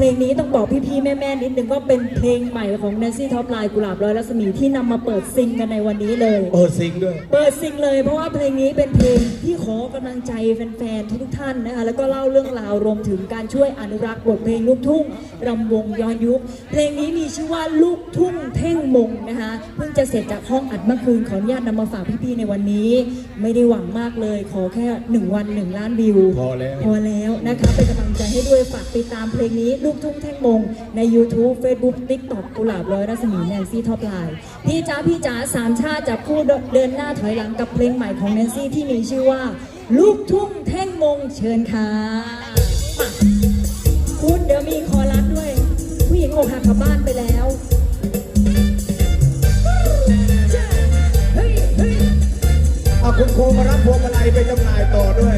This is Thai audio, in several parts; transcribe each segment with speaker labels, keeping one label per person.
Speaker 1: เพลงนี้ต้องบอกพี่ๆ แม่ๆ นิดนึงว่าเป็นเพลงใหม่ของ Nancy Top Line กุหลาบร้อยรัศมีที่นำมาเปิดซิงกันในวันนี้เลย
Speaker 2: เออซิงด้วย
Speaker 1: เปิดซิงเลยเพราะว่าเพลงนี้เป็นเพลงที่ขอกำลังใจแฟนๆ ทุกๆท่านนะคะแล้วก็เล่าเรื่องราวรวมถึงการช่วยอนุรักษ์บทเพลงลูกทุ่งรำวงย้อนยุค เพลงนี้มีชื่อว่าลูกทุ่งเท่งมงนะคะเพิ่งจะเสร็จจากห้องอัดเมื่อคืนขออนุญาตนำมาฝากพี่ๆ ในวันนี้ ไม่ได้หวังมากเลย ขอแค่หนึ่งวันหนึ่งล้านวิว
Speaker 2: พอแล้ว
Speaker 1: พอแล้วนะคะเป็นกำลังใจให้ด้วยฝากติดตามเพลงนี้ลูกทุ่งแท่งมง ใน YouTube Facebook TikTok กุหลาบร้อยรัศมีแนนซี่ท็อปไลน์พี่จ้าพี่จ๋าสามชาติจะพูดเดินหน้าถอยหลังกับเพลงใหม่ของแนนซี่ที่มีชื่อว่า ลูกทุ่งแท่งมงเชิญค่ะคุณเดี๋ยวมีคอรัสด้วย ผู้หญิงอกหักกลับบ้านไปแล้วเฮ้ยเฮ้ย
Speaker 2: เอาคุณครูมารับพวงมาลัยไปจำหน่ายต่อด้วย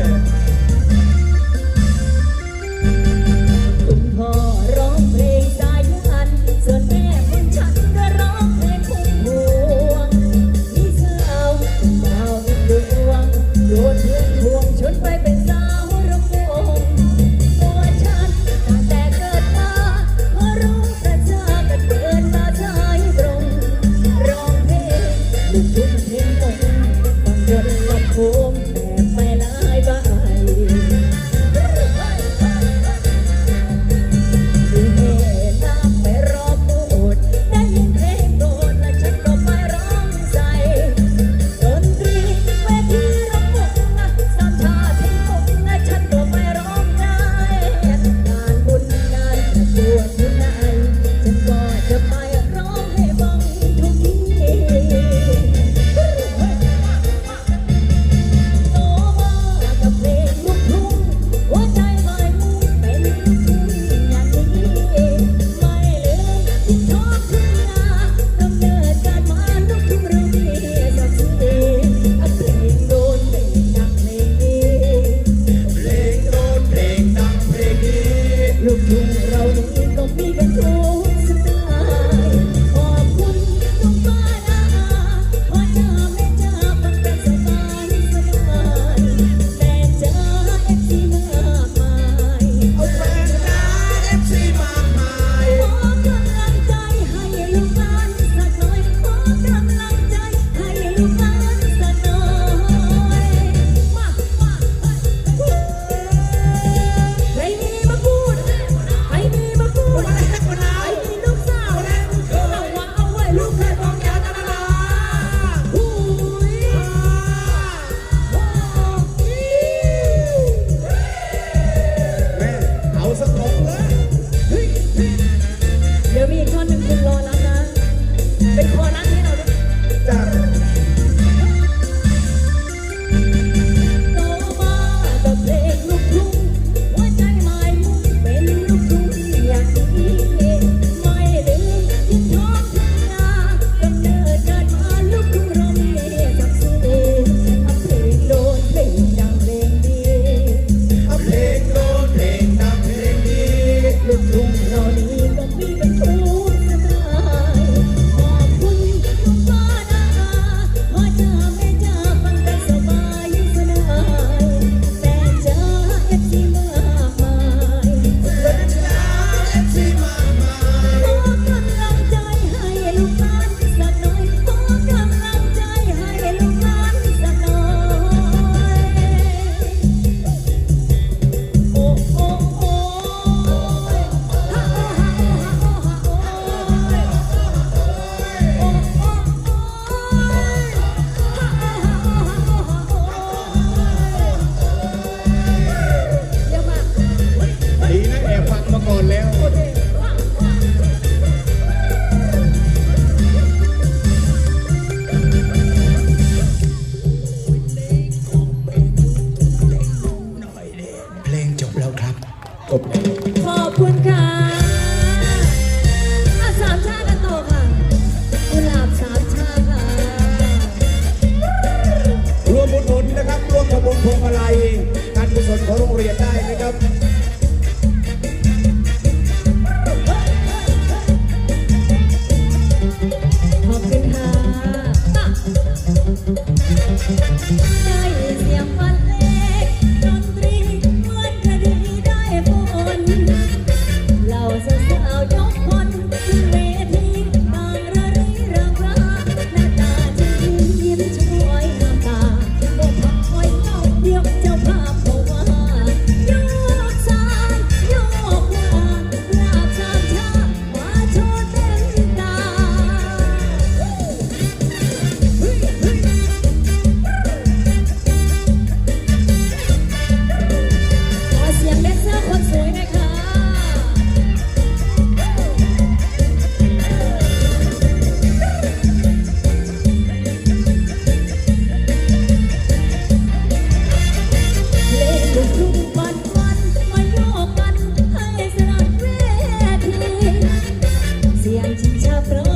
Speaker 1: ยัฉันจะพร้อ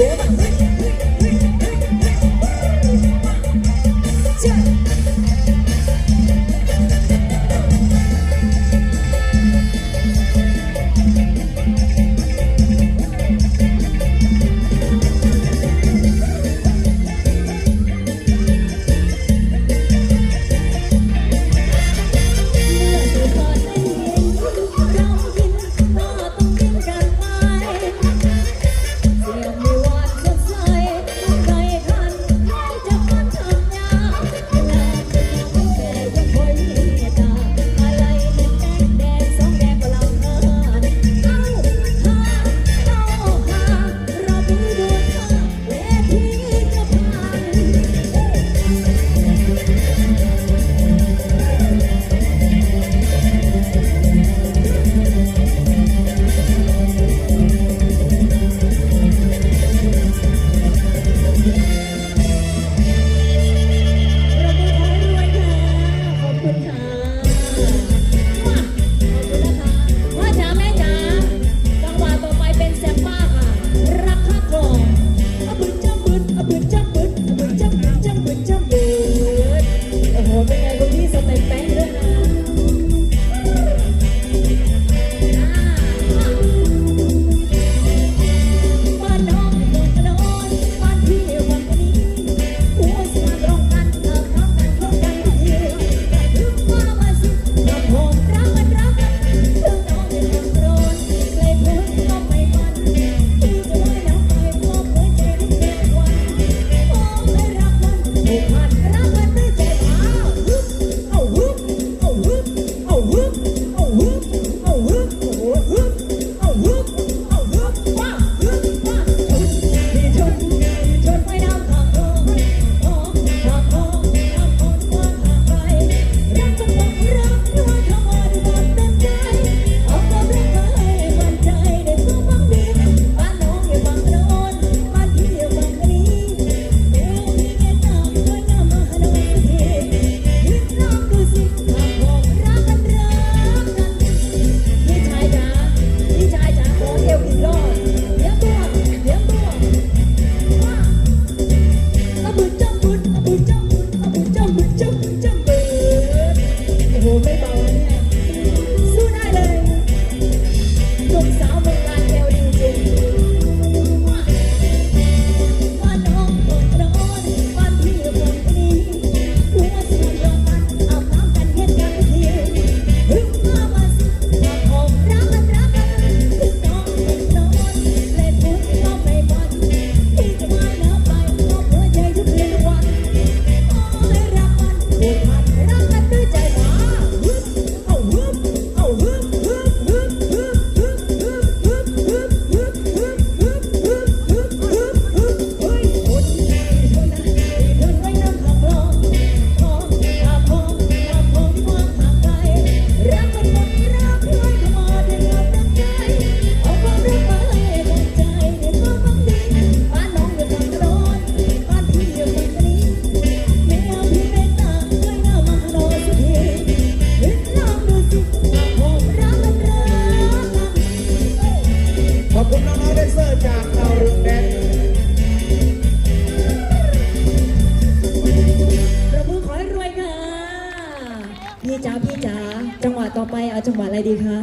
Speaker 1: Yeah. จ๋าพี่จ๋าจังห
Speaker 2: วะต่อไปเอาจังหวะอะไรดีคะ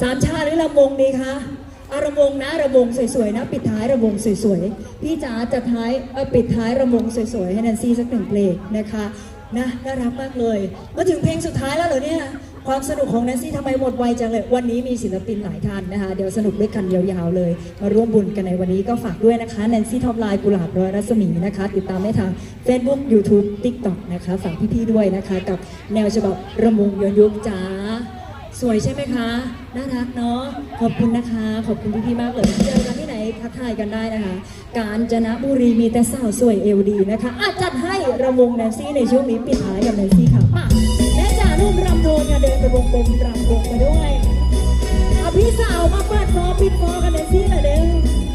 Speaker 2: สามชาหรือระวงดีคะอาระวงนะระวงสวยๆนะ ปิดท้ายระวงสวยๆพี่จ๋าจะท้ายปิดท้ายระวงสวยๆให้แนนซี่สักหนึ่งเพลงนะคะนะน่ารักมากเลย มาถึงเพลงสุดท้ายแล้วเหรอเนี่ย ความสนุกของแนนซี่ทำไมหมดไวจังเลย วันนี้มีศิลปินหลายท่านนะคะ เดี๋ยวสนุกด้วยกันยาวๆเลย มาร่วมบุญกันในวันนี้ก็ฝากด้วยนะคะแนนซี่ท็อปไลน์กุหลาบร้อยรัศมีนะคะ ติดตามได้ทาง Facebook YouTube TikTok นะคะ ฝากพี่ๆด้วยนะคะ กับแนวฉบับระมุงย้อนยุกจ้าสวยใช่ไหมคะ น่ารักเนาะ ขอบคุณนะคะ ขอบคุณพี่ๆมากเลยเจอกันที่ไหนทักทายกันได้นะคะ การจนบุรีมีแต่สาวสวยเอวดีนะคะอาจัดให้ระวงแนนซี่ในช่วงนี้ปิดท้ายกับแนนซี่ค่ะ นค่ะเดินไปวงกลมปรับวงไปด้วยเอาพี่สาวมาเปิดฟอปิดฟอกันเล
Speaker 1: ยสิหน่อเด้อ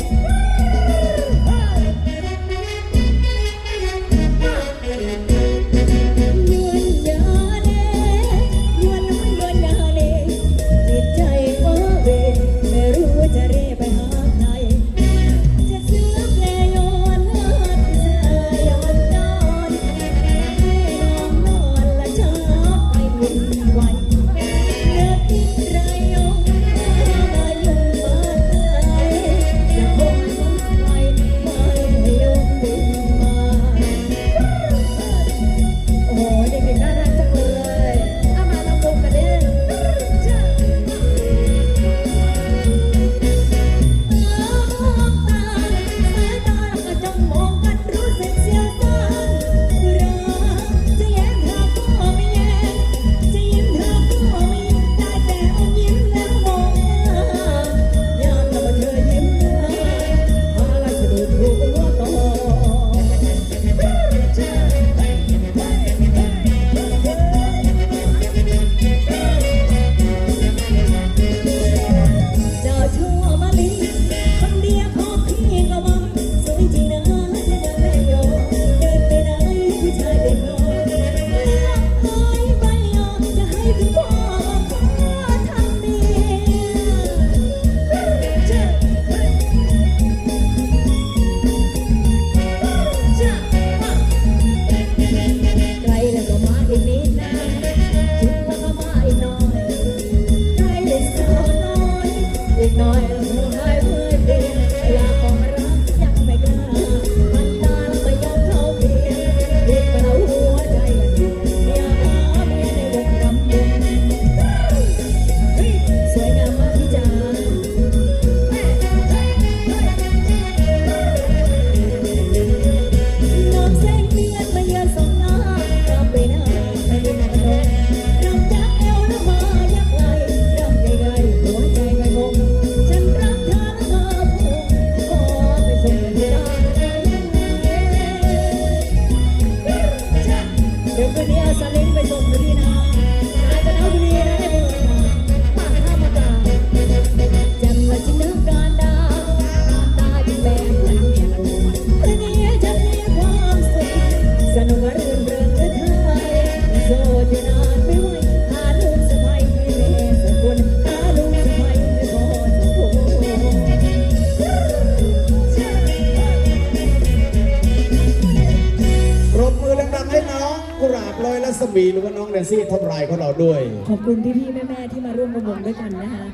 Speaker 1: ซี่ท็อปไลน์ของเราด้วย
Speaker 2: ขอบคุณพี่ๆแม่ๆที่มาร่วมประมงด้วยกันนะคะ